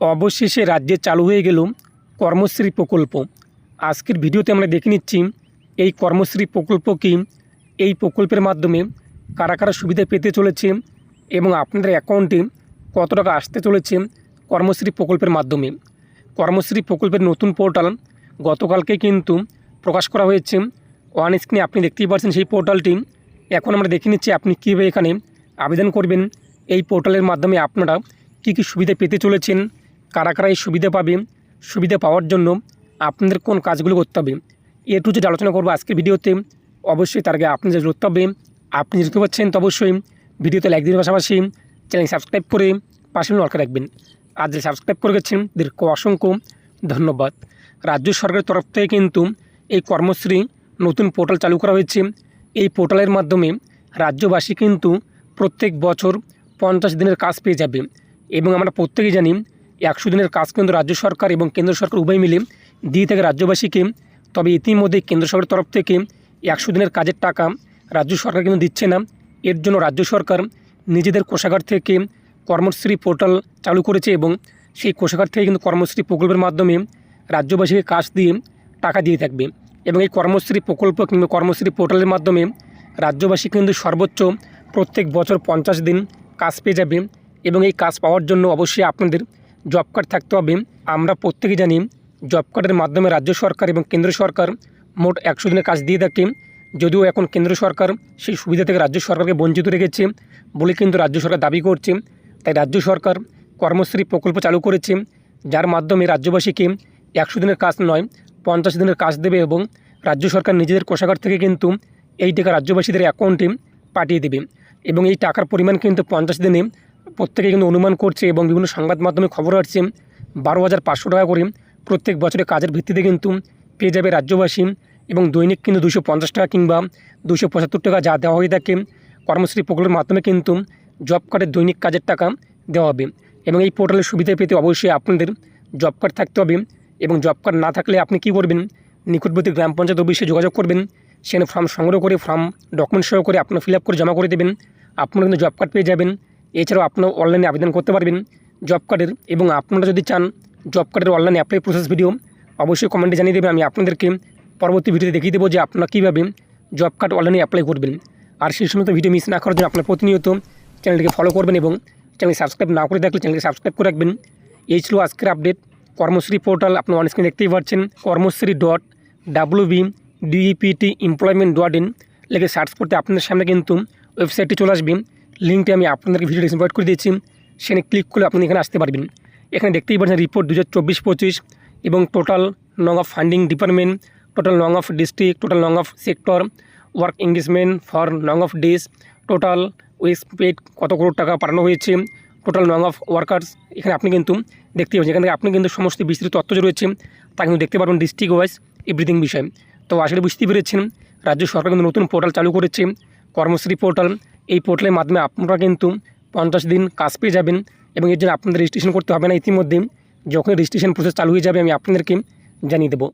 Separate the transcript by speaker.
Speaker 1: অবশেষে রাজ্যে চালু হয়ে গেল কর্মশ্রী প্রকল্প। আজকের ভিডিওতে আমরা দেখে নিচ্ছি, এই কর্মশ্রী প্রকল্প কি? এই প্রকল্পের মাধ্যমে কারা কারা সুবিধা পেতে চলেছে এবং আপনাদের অ্যাকাউন্টে কত টাকা আসতে চলেছে কর্মশ্রী প্রকল্পের মাধ্যমে? কর্মশ্রী প্রকল্পের নতুন পোর্টাল গতকালকে কিন্তু প্রকাশ করা হয়েছে। ওয়ান স্ক্রিনে আপনি দেখতেই পাচ্ছেন সেই পোর্টালটি এখন আমরা দেখে নিচ্ছি আপনি কীভাবে এখানে আবেদন করবেন। এই পোর্টালের মাধ্যমে আপনারা কী কী সুবিধা পেতে চলেছেন কারা কারা এই সুবিধা পাবে, সুবিধা পাওয়ার জন্য আপনাদের কোন কাজগুলো করতে হবে, এ টু যেটা আলোচনা করব আজকের ভিডিওতে। অবশ্যই তার আগে আপনি যে করতে হবে, আপনি যেতে পারছেন তো অবশ্যই ভিডিওতে লাইক দিনের পাশাপাশি চ্যানেল সাবস্ক্রাইব করে পাশে নলকে রাখবেন। আর যে সাবস্ক্রাইব করে গেছেন, তাদেরকে অসংখ্য ধন্যবাদ। রাজ্য সরকারের তরফ থেকে কিন্তু এই কর্মশ্রী নতুন পোর্টাল চালু করা হয়েছে। এই পোর্টালের মাধ্যমে রাজ্যবাসী কিন্তু প্রত্যেক বছর পঞ্চাশ দিনের কাজ পেয়ে যাবে। এবং আমরা প্রত্যেকেই জানি একশো দিনের কাজ কিন্তু রাজ্য সরকার এবং কেন্দ্র সরকার উভয় মিলে দিয়ে থাকে রাজ্যবাসীকে, তবে ইতিমধ্যে কেন্দ্র সরকারের তরফ থেকে একশো দিনের কাজের টাকা রাজ্য সরকার কিন্তু দিচ্ছে না। এর জন্য রাজ্য সরকার নিজেদের কোষাগার থেকে কর্মশ্রী পোর্টাল চালু করেছে এবং সেই কোষাগার থেকে কিন্তু কর্মশ্রী প্রকল্পের মাধ্যমে রাজ্যবাসীকে কাজ দিয়ে টাকা দিয়ে থাকবে। এবং এই কর্মশ্রী প্রকল্প কিংবা কর্মশ্রী পোর্টালের মাধ্যমে রাজ্যবাসী কিন্তু সর্বোচ্চ প্রত্যেক বছর পঞ্চাশ দিন কাজ পেয়ে যাবে এবং এই কাজ পাওয়ার জন্য অবশ্যই আপনাদের জব কার্ড থাকতে হবে। আমরা প্রত্যেকে জানি জব কার্ডের মাধ্যমে রাজ্য সরকার এবং কেন্দ্র সরকার মোট একশো দিনের কাজ দিয়ে থাকে। যদিও এখন কেন্দ্র সরকার সেই সুবিধা থেকে রাজ্য সরকারকে বঞ্চিত রেখেছে বলে কিন্তু রাজ্য সরকার দাবি করছে। তাই রাজ্য সরকার কর্মশ্রী প্রকল্প চালু করেছে, যার মাধ্যমে রাজ্যবাসীকে একশো দিনের কাজ নয়, পঞ্চাশ দিনের কাজ দেবে এবং রাজ্য সরকার নিজেদের কোষাগার থেকে কিন্তু এই টাকা রাজ্যবাসীদের অ্যাকাউন্টে পাঠিয়ে দেবে। এবং এই টাকার পরিমাণ কিন্তু পঞ্চাশ দিনে প্রত্যেকে কিন্তু অনুমান করছে এবং বিভিন্ন সংবাদ মাধ্যমে খবর আসছে, বারো হাজার পাঁচশো টাকা করে প্রত্যেক বছরে কাজের ভিত্তিতে কিন্তু পেয়ে যাবে রাজ্যবাসী এবং দৈনিক কিন্তু দুশো পঞ্চাশ টাকা কিংবা দুশো পঁচাত্তর টাকা যা দেওয়া হয়ে থাকে। কর্মশ্রী প্রকল্পের মাধ্যমে কিন্তু জব কার্ডের দৈনিক কাজের টাকা দেওয়া হবে এবং এই পোর্টালের সুবিধা পেতে অবশ্যই আপনাদের জব কার্ড থাকতে হবে এবং জব কার্ড না থাকলে আপনি কী করবেন? নিকটবর্তী গ্রাম পঞ্চায়েত অফিসে যোগাযোগ করবেন, সেখানে ফর্ম সংগ্রহ করে ফর্ম ডকুমেন্ট সহ করে আপনার ফিল করে জমা করে দেবেন। আপনারা কিন্তু জব কার্ড পেয়ে যাবেন। এছাড়াও আপনার অনলাইনে আবেদন করতে পারবেন জব কার্ডের এবং আপনারা যদি চান জব কার্ডের অনলাইন অ্যাপ্লাই প্রসেস ভিডিও অবশ্যই কমেন্টে জানিয়ে দেবেন, আমি আপনাদেরকে পরবর্তী ভিডিওতে দেখিয়ে দেবো যে আপনারা কীভাবে জব কার্ড অনলাইনে অ্যাপ্লাই করবেন। আর সেই সমস্ত ভিডিও মিস না করার জন্য আপনার প্রতিনিয়ত চ্যানেলটিকে ফলো করবেন এবং চ্যানেল সাবস্ক্রাইব না করে থাকলে চ্যানেলকে সাবস্ক্রাইব করে রাখবেন। এই ছিল আজকের আপডেট কর্মশ্রী পোর্টাল আপনি অন স্ক্রিন দেখতেই পাচ্ছেন, Karmashree dot W B DEPT employment dot in লেগে সার্চ করতে আপনাদের সামনে কিন্তু ওয়েবসাইটটি চলে আসবে। লিঙ্কটি আমি আপনাদেরকে ভিডিও ডিসপ্রোভাইড করে দিয়েছি। সেখানে ক্লিক করলে আপনি এখানে আসতে পারবেন। এখানে দেখতেই পাচ্ছেন রিপোর্ট দু হাজার চব্বিশ পঁচিশ এবং টোটাল নং অফ ফান্ডিং ডিপার্টমেন্ট টোটাল নং অফ ডিস্ট্রিক্ট টোটাল নং of sector work engagement for নং of days total West paid কত করোড় টাকা পাঠানো হয়েছে টোটাল নং অফ ওয়ার্কার্স এখানে আপনি কিন্তু দেখতে পাচ্ছেন, এখান থেকে আপনি কিন্তু সমস্ত বিস্তৃত তথ্য যে রয়েছে, তা কিন্তু দেখতে পারবেন ডিস্ট্রিক্ট ওয়াইজ এভরিথিং বিষয়। তো আসলে বুঝতে পেরেছেন, রাজ্য সরকার কিন্তু নতুন পোর্টাল চালু করেছে কর্মশ্রী পোর্টাল এই পোর্টালের মাধ্যমে আপনারা কিন্তু পঞ্চাশ দিন কাজ পেয়ে যাবেন এবং এর জন্য আপনাদের রেজিস্ট্রেশন করতে হবে না। ইতিমধ্যে যখন রেজিস্ট্রেশন প্রসেস চালু হয়ে যাবে, আমি আপনাদেরকে জানিয়ে দেবো।